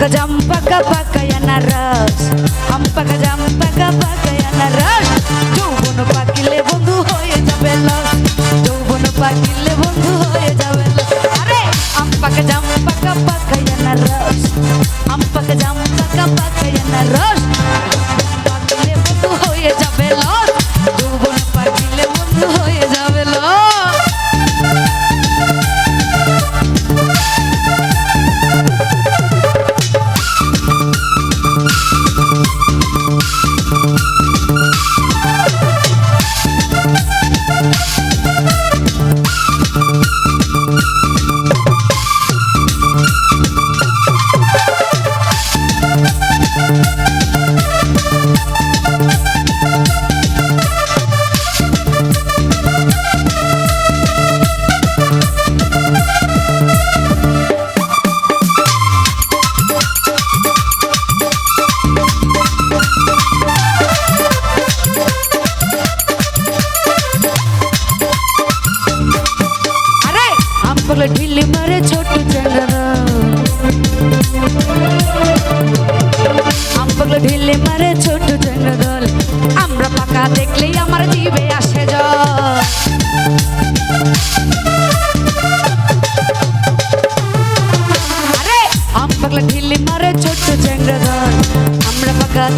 Hampa kajam, hampa pakai kaya naras. Hampa.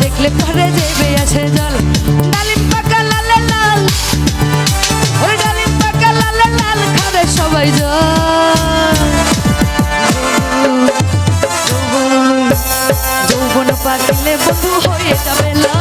দেখলে ঘরে দেবে আছে জল। ডালিম পাকা, লালে লাল। ওরে ডালিম পাকা, লালে লাল, খাবে সবাই জল। যৌবন পাকিলে বন্ধু হয়ে যাবে লাল।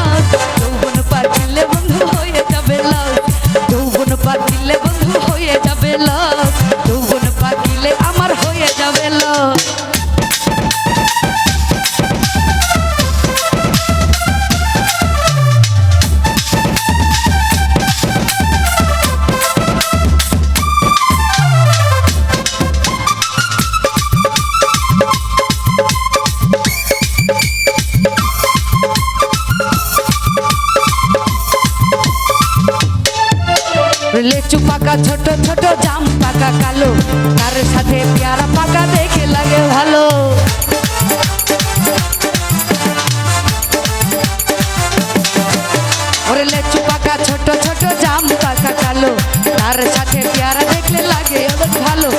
লেচু পাকা ছোট ছোট, জাম পাকা, কালো। তার সাথে পেয়ারা পাকা দেখে লাগে ভালো। ওরে লেচু পাকা ছোট ছোট, জাম পাকা, কালো। তার সাথে পেয়ারা দেখলে লাগে ভালো।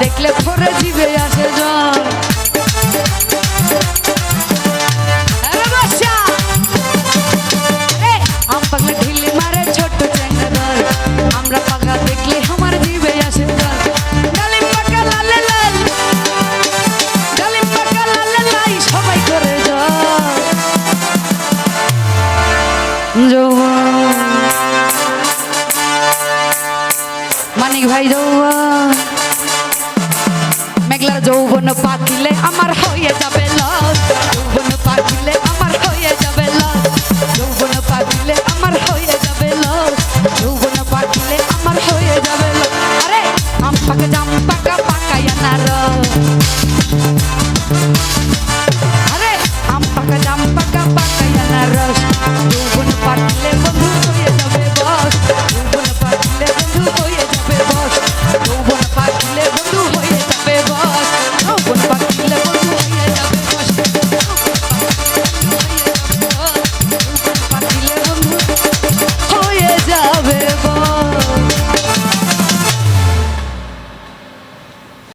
দেখলে পরে জিবে আসে জল। যৌবন পাতিলে আমার হয়ে যাবে লস। যৌবন পাতিলে আমার হয়ে যাবে লস। যৌবন পাতিলে আমার হয়ে যাবে লস। যৌবন পাতিলে আমার হয়ে যাবে লস। আরে আম পাকা জাম পাকা পাকা